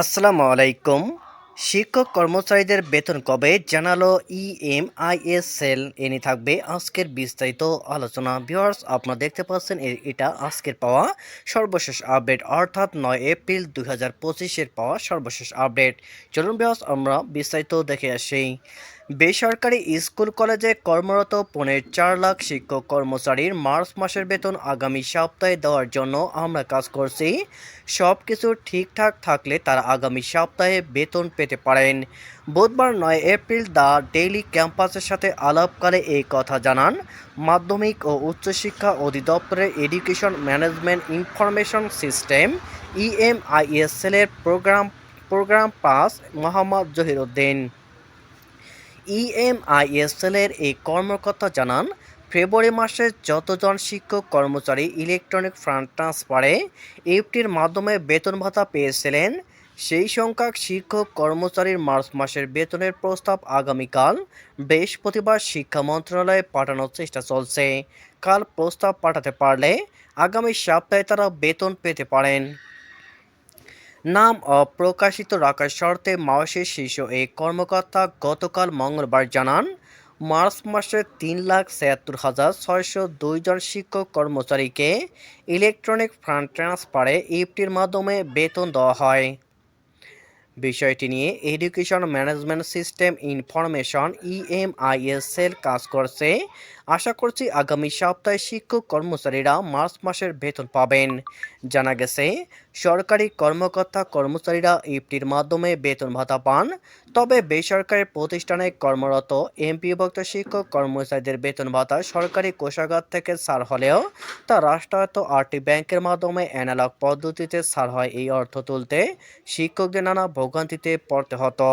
আসসালামু আলাইকুম। শিক্ষক কর্মচারীদের বেতন কবে জানালো E ইএমআইএসএল এনে থাকবে আজকের বিস্তারিত আলোচনা। ভিউয়ার্স, আপনারা দেখতে পাচ্ছেন এটা আজকের পাওয়া সর্বশেষ আপডেট, অর্থাৎ নয় এপ্রিল দুই হাজার পঁচিশের পাওয়া সর্বশেষ আপডেট। চলুন ভিউয়ার্স, আমরা বিস্তারিত দেখে আসি। বেসরকারি স্কুল কলেজে কর্মরত পনেরো চার লাখ শিক্ষক কর্মচারীর মার্চ মাসের বেতন আগামী সপ্তাহে দেওয়ার জন্য আমরা কাজ করছি। সব কিছু ঠিকঠাক থাকলে তারা আগামী সপ্তাহে বেতন পেতে পারেন। বুধবার নয় এপ্রিল দ্য ডেইলি ক্যাম্পাসের সাথে আলাপকালে এই কথা জানান মাধ্যমিক ও উচ্চশিক্ষা অধিদপ্তরের education management information system EMISL এর program program pass Mohammad Zahiruddin. EMISL এর এই কর্মকর্তা জানান, ফেব্রুয়ারি মাসে যতজন শিক্ষক, কর্মচারী ইলেকট্রনিক ফান্ড ট্রান্সফারে এফটির মাধ্যমে বেতন ভাতা পেয়েছিলেন, সেই সংখ্যক শিক্ষক, কর্মচারীর মার্চ মাসের বেতনের প্রস্তাব আগামীকাল বৃহস্পতিবার শিক্ষা মন্ত্রণালয়ে পাঠানোর চেষ্টা চলছে। কাল প্রস্তাব পাঠাতে পারলে আগামী সপ্তাহে তারা বেতন পেতে পারেন। নাম অপ্রকাশিত রাখার শর্তে মাওসের শীর্ষ এই কর্মকর্তা গতকাল মঙ্গলবার জানান, মার্চ মাসে তিন লাখ ছিয়াত্তর হাজার ছয়শো দুই জন শিক্ষক কর্মচারীকে ইলেকট্রনিক ফান্ড ট্রান্সফারে ইফটির মাধ্যমে বেতন দেওয়া হয়। বিষয়টি নিয়ে education management system information EMISL কাজ করছে আশা করছি আগামী সপ্তাহে শিক্ষক কর্মচারীরা মার্চ মাসের বেতন পাবেন। জানা গেছে, সরকারি কর্মকর্তা কর্মচারীরা ইফটির মাধ্যমে বেতন ভাতা পান, তবে বেসরকারি প্রতিষ্ঠানে কর্মরত এমপিভুক্ত শিক্ষক কর্মচারীদের বেতন ভাতা সরকারি কোষাগার থেকে ছাড় হলেও তা রাষ্ট্রায়ত্ত আরটি ব্যাংকের মাধ্যমে অ্যানালগ পদ্ধতিতে ছাড় হয় এই অর্থ তুলতে শিক্ষকদের নানা ভোগান্তিতে পড়তে হতো।